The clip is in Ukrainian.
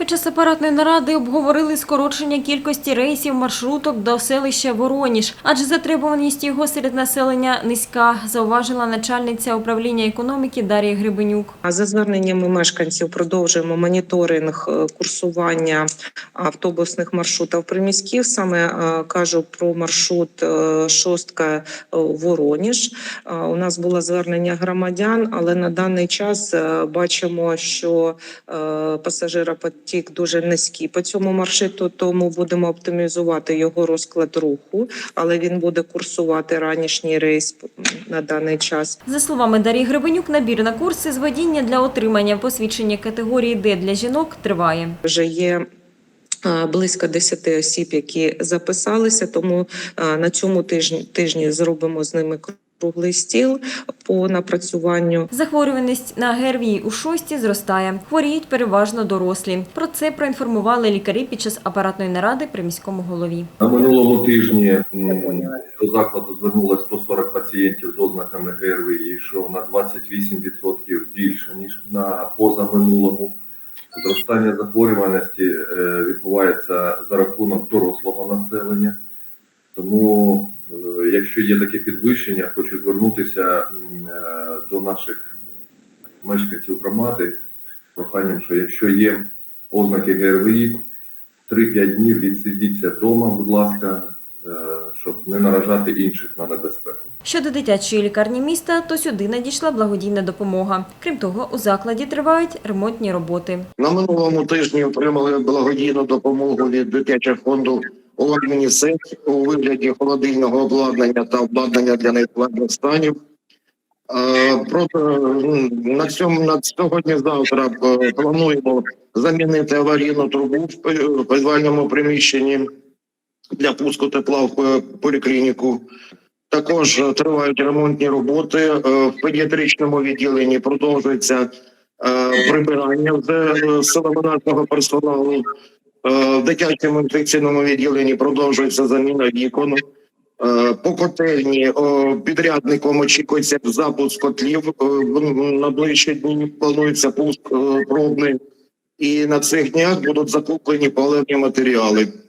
Під час апаратної наради обговорили скорочення кількості рейсів маршруток до селища Вороніж, адже затребуваність його серед населення низька, зауважила начальниця управління економіки Дар'я Гребенюк. А за зверненнями мешканців продовжуємо моніторинг е, курсування автобусних маршрутів приміських. Саме е, кажу про маршрут е, шостка Вороніж. У нас було звернення громадян, але на даний час бачимо, що е, пасажиропотік дуже низький по цьому маршруту, тому будемо оптимізувати його розклад руху, але він буде курсувати ранішній рейс на даний час. За словами Дар'ї Гребенюк, набір на курси з водіння для отримання посвідчення категорії Д для жінок триває. Вже є близько 10 осіб, які записалися. Тому на цьому тижні тижні зробимо з ними круглий стіл по напрацюванню Захворюваність на ГРВІ у шості зростає. Хворіють переважно дорослі. Про це проінформували лікарі під час апаратної наради при міському голові. На минулому тижні до закладу звернулося 140 пацієнтів з ознаками ГРВІ, що на 28% більше ніж на позаминулому. Зростання захворюваності е, відбувається за рахунок дорослого населення. Тому, якщо є таке підвищення, хочу звернутися е, до наших мешканців громади з проханням, що якщо є ознаки ГРВІ, 3-5 днів відсидіться вдома, будь ласка, е, щоб не наражати інших на небезпеку. Щодо дитячої лікарні міста, то сюди надійшла благодійна допомога. Крім того, у закладі тривають ремонтні роботи. На минулому тижні отримали благодійну допомогу від дитячого фонду УНІСЕФ у вигляді холодильного обладнання та обладнання для невкладних станів. Е, Проте на цьому на сьогодні-завтра е, плануємо замінити аварійну трубу в підвальному приміщенні для пуску тепла в е, поліклініку. Також тривають ремонтні роботи в педіатричному відділенні. Продовжується прибирання вже е, силомонатного персоналу. Е, В дитячому інфекційному відділенні продовжується заміна вікон. Е, По котельні підрядником очікується запуск котлів. Е, На ближчі дні планується пуск е, пробний. І на цих днях будуть закуплені паливні матеріали.